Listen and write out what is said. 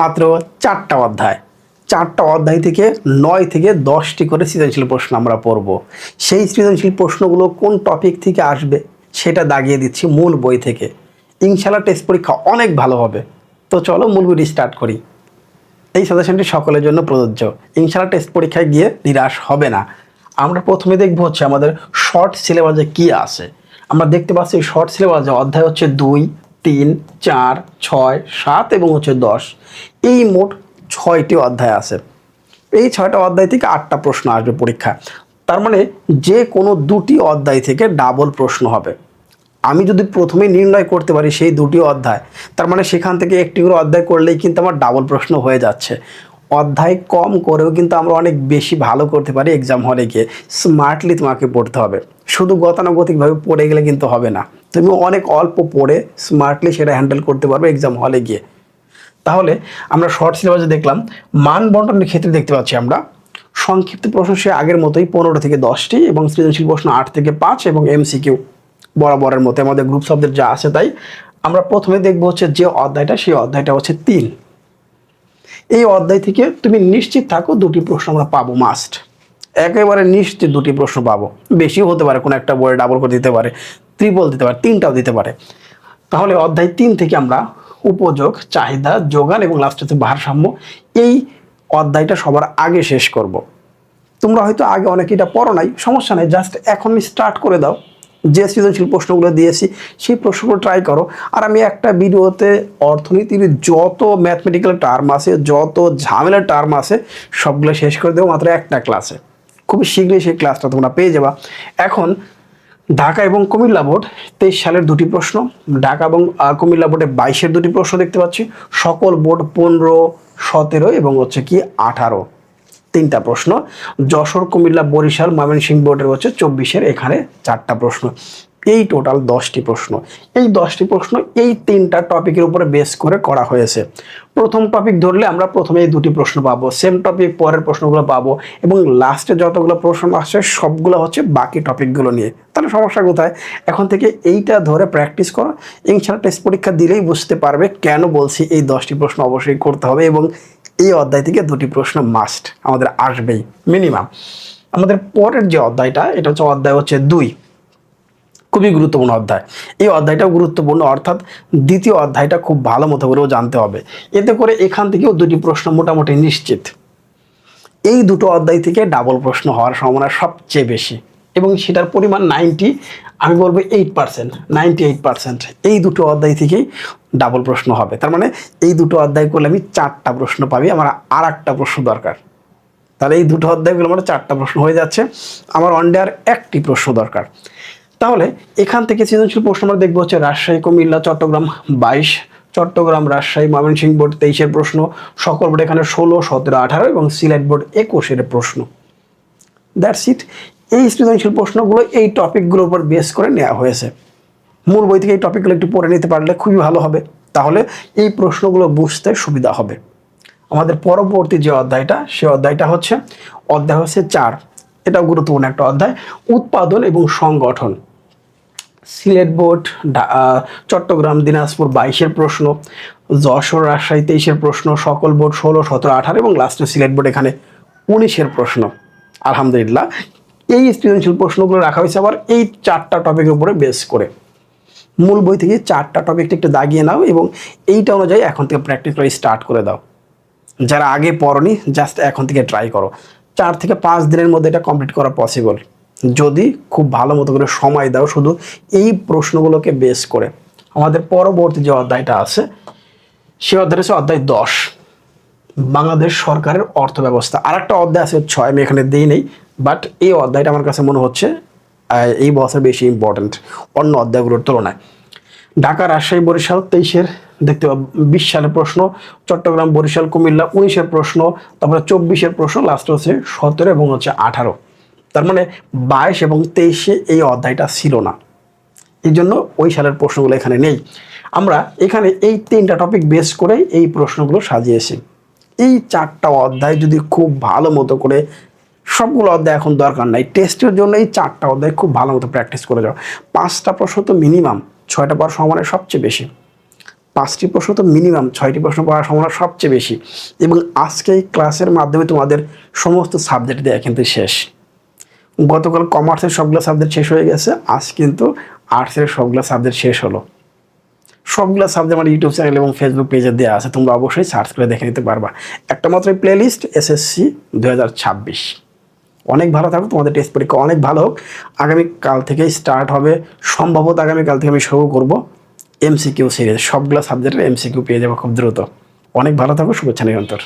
মাত্র চারটা অধ্যায়। চারটা অধ্যায় থেকে নয় থেকে দশটি করে সৃজনশীল প্রশ্ন আমরা পড়ব। সেই সৃজনশীল প্রশ্নগুলো কোন টপিক থেকে আসবে সেটা দাগিয়ে দিচ্ছি মূল বই থেকে। ইনশাল্লাহ টেস্ট পরীক্ষা অনেক ভালো হবে। তো চলো মূল বইটি স্টার্ট করি। এই সাজেশনটি সকলের জন্য প্রযোজ্য। ইনশাল্লাহ টেস্ট পরীক্ষায় গিয়ে নিরাশ হবে না। আমরা প্রথমে দেখব হচ্ছে আমাদের শর্ট সিলেবাসে কি আছে। আমরা দেখতে পাচ্ছি শর্ট সিলেবাসে অধ্যায় হচ্ছে দুই। তিন, চার, ছয়, সাত এবং হচ্ছে দশ। এই মোট ছয়টি অধ্যায় আছে। এই ছয়টা অধ্যায় থেকে আটটা প্রশ্ন আসবে পরীক্ষা। তার মানে যে কোনো দুটি অধ্যায় থেকে ডাবল প্রশ্ন হবে। আমি যদি প্রথমেই নির্ণয় করতে পারি সেই দুটি অধ্যায়, তার মানে সেখান থেকে একটি করে অধ্যায় করলেই কিন্তু আমার ডাবল প্রশ্ন হয়ে যাচ্ছে। অধ্যায় কম করেও কিন্তু আমরা অনেক বেশি ভালো করতে পারি এক্সাম হলে গিয়ে। স্মার্টলি তোমাকে পড়তে হবে। শুধু গতানুগতিকভাবে পড়ে গেলে কিন্তু হবে না। তুমি অনেক অল্প পড়ে স্মার্টলি সেটা হ্যান্ডেল করতে পারবে এক্সাম হলে গিয়ে। তাহলে আমরা শর্ট সিলেবাসে দেখলাম, মান বন্টনের ক্ষেত্রে দেখতে পাচ্ছি আমরা, সংক্ষিপ্ত প্রশ্ন সে আগের মতোই পনেরো থেকে দশটি এবং সৃজনশীল প্রশ্ন আট থেকে পাঁচ এবং এমসিকিউ বরাবরের মতো, আমাদের গ্রুপ শব্দের যা আছে তাই। আমরা প্রথমে দেখব হচ্ছে যে অধ্যায়টা, সেই অধ্যায়টা হচ্ছে তিন। এই অধ্যায় থেকে তুমি নিশ্চিত থাকো দুটি প্রশ্ন আমরা পাবো মাস্ট একেবারে নিশ্চিত দুটি প্রশ্ন পাবো। বেশিও হতে পারে, কোনো একটা বইয়ে ডাবল করে দিতে পারে। ত্রিপল দিতে পারে, তিনটাও দিতে পারে। তাহলে অধ্যায় তিন থেকে আমরা উপযোগ, চাহিদা, যোগান এবং লাস্ট হচ্ছে ভারসাম্য, এই অধ্যায়টা সবার আগে শেষ করব। তোমরা হয়তো আগে অনেকে এটা পড়ো নাই, সমস্যা নেই জাস্ট এখনই স্টার্ট করে দাও। যে সৃজনশীল প্রশ্নগুলো দিয়েছি, সেই প্রশ্নগুলো ট্রাই করো। আর আমি একটা ভিডিওতে অর্থনীতির যত ম্যাথমেটিক্যাল টার্ম আছে, যত ঝামেলার টার্ম আছে, সবগুলো শেষ করে দেবো মাত্র একটা ক্লাসে খুবই শীঘ্রই সেই ক্লাসটা তোমরা পেয়ে যাবা। এখন ঢাকা এবং কুমিল্লা বোর্ড তেইশ সালের দুটি প্রশ্ন, ঢাকা এবং কুমিল্লা বোর্ডে বাইশের দুটি প্রশ্ন দেখতে পাচ্ছি। সকল বোর্ড পনেরো, সতেরো এবং হচ্ছে কি আঠারো। তিনটা প্রশ্ন। যশোর, কুমিল্লা, বরিশাল, ময়মনসিংহ বোর্ডের হচ্ছে চব্বিশের এখানে চারটা প্রশ্ন। এই টোটাল দশটি প্রশ্ন। এই দশটি প্রশ্ন এই তিনটা টপিকের উপরে বেস করে করা হয়েছে। প্রথম টপিক ধরলে আমরা প্রথমে এই দুটি প্রশ্ন পাবো। সেম টপিক পরের প্রশ্নগুলো পাবো এবং লাস্টে যতগুলো প্রশ্ন আসছে সবগুলো হচ্ছে বাকি টপিকগুলো নিয়ে। তাহলে সমস্যা কোথায়? এখন থেকে এইটা ধরে প্র্যাকটিস করো। ইনশাল্লাহ টেস্ট পরীক্ষা দিলেই বুঝতে পারবে কেন বলছি এই দশটি প্রশ্ন অবশ্যই করতে হবে এবং এই অধ্যায় থেকে দুটি প্রশ্ন মাস্ট আমাদের আসবেই মিনিমাম আমাদের পরের যে অধ্যায়টা, এটা হচ্ছে অধ্যায় হচ্ছে দুই। খুবই গুরুত্বপূর্ণ অধ্যায়। এই অধ্যায়টাও গুরুত্বপূর্ণ, অর্থাৎ দ্বিতীয় অধ্যায়টা খুব ভালো মতো করেও জানতে হবে। এতে করে এখান থেকেও দুটি প্রশ্ন মোটামুটি নিশ্চিত। এই দুটো অধ্যায় থেকে ডাবল প্রশ্ন হওয়ার সম্ভাবনা সবচেয়ে বেশি এবং সেটার পরিমাণ নাইনটি আমি বলব eight percent ninety eight percent এই দুটো অধ্যায় থেকেই ডাবল প্রশ্ন হবে। তার মানে এই দুটো অধ্যায় করলে আমি চারটা প্রশ্ন পাবি, আমার আর একটা প্রশ্ন দরকার। তাহলে এই দুটো অধ্যায়গুলো আমার চারটা প্রশ্ন হয়ে যাচ্ছে, আমার ওয়ানডে আর একটি প্রশ্ন দরকার। তাহলে এখান থেকে সৃজনশীল প্রশ্ন আমরা দেখব হচ্ছে রাজশাহী, কুমিল্লা, চট্টগ্রাম বাইশ। চট্টগ্রাম, রাজশাহী ময়মনসিংহ বোর্ড তেইশের প্রশ্ন, সকল বোর্ড এখানে ষোলো, সতেরো, আঠারো এবং সিলেট বোর্ড একুশের প্রশ্ন। দ্যাটস ইট এই সৃজনশীল প্রশ্নগুলো, এই টপিকগুলোর উপর বেস করে নেওয়া হয়েছে। মূল বই থেকে এই টপিকগুলো একটু পড়ে নিতে পারলে খুবই ভালো হবে। তাহলে এই প্রশ্নগুলো বুঝতে সুবিধা হবে। আমাদের পরবর্তী যে অধ্যায়টা, সে অধ্যায়টা হচ্ছে, অধ্যায় হচ্ছে চার। এটাও গুরুত্বপূর্ণ একটা অধ্যায়। উৎপাদন এবং সংগঠন। সিলেট বোর্ড চট্টগ্রাম, দিনাজপুর, বাইশের প্রশ্ন, যশোর, রাজশাহী, তেইশের প্রশ্ন, সকল বোর্ড ষোলো, সতেরো, আঠারো এবং লাস্টে সিলেট বোর্ড এখানে উনিশের প্রশ্ন। আলহামদুলিল্লাহ। এই সৃজনশীল প্রশ্নগুলো রাখা হয়েছে আবার এই চারটা টপিকের উপরে বেস করে। মূল বই থেকে চারটা টপিকটা একটু দাগিয়ে নাও এবং এইটা অনুযায়ী এখন থেকে প্র্যাকটিস স্টার্ট করে দাও। যারা আগে পড়নি জাস্ট এখন থেকে ট্রাই করো। চার থেকে পাঁচ দিনের মধ্যে এটা কমপ্লিট করা পসিবল যদি খুব ভালো মতো করে সময় দাও শুধু এই প্রশ্নগুলোকে বেস করে। আমাদের পরবর্তী যে অধ্যায়টা আছে সে অধ্যায় হচ্ছে অধ্যায় দশ। বাংলাদেশ সরকারের অর্থ ব্যবস্থা আর একটা অধ্যায় আছে ছয়, আমি এখানে দিই নেই বাট এই অধ্যায়টা আমার কাছে মনে হচ্ছে এই বছর বেশি ইম্পর্ট্যান্ট অন্য অধ্যায়গুলোর তুলনায়। ঢাকা, রাজশাহী, বরিশাল তেইশের দেখতে পাব। বিশ সালের প্রশ্ন, চট্টগ্রাম, বরিশাল, কুমিল্লা, উনিশের প্রশ্ন, তারপরে চব্বিশের প্রশ্ন লাস্ট হচ্ছে সতেরো এবং হচ্ছে আঠারো। তার মানে বাইশ এবং তেইশে এই অধ্যায়টা ছিল না। এই জন্য ওই সালের প্রশ্নগুলো এখানে নেই। আমরা এখানে এই তিনটা টপিক বেস করে এই প্রশ্নগুলো সাজিয়েছি। এই চারটা অধ্যায় যদি খুব ভালো মতো করে সবগুলো অধ্যায় এখন দরকার নাই টেস্টের জন্য এই চারটা অধ্যায় খুব ভালো মতো প্র্যাকটিস করে যাও। পাঁচটা প্রশ্ন তো মিনিমাম ছয়টা পর সমানের সবচেয়ে বেশি। পাঁচটি প্রশ্ন তো মিনিমাম ছয়টি প্রশ্ন পড়ার সম্ভাবনা সবচেয়ে বেশি। এবং আজকে এই ক্লাসের মাধ্যমে তোমাদের সমস্ত সাবজেক্ট দেওয়া কিন্তু শেষ। গতকাল কমার্সের সবগুলো সাবজেক্ট শেষ হয়ে গেছে, আজ কিন্তু আর্টসের সবগুলো সাবজেক্ট শেষ হলো। সবগুলো সাবজেক্ট আমার ইউটিউব চ্যানেল এবং ফেসবুক পেজে দেওয়া আছে, তোমরা অবশ্যই সার্চ করে দেখে নিতে পারবা। একটা মাত্র প্লে লিস্ট এসএসসি দু হাজার ছাব্বিশ। অনেক ভালো থাকো, তোমাদের টেস্ট পরীক্ষা অনেক ভালো হোক। আগামীকাল থেকেই স্টার্ট হবে, সম্ভবত আগামীকাল থেকে আমি শুরু করব। এমসিকিউ সিরিজ সবগুলো সাবজেক্টের এমসিকিউ পেয়ে যাব খুব দ্রুত। অনেক ভালো থাকো শুভেচ্ছা নিরন্তর।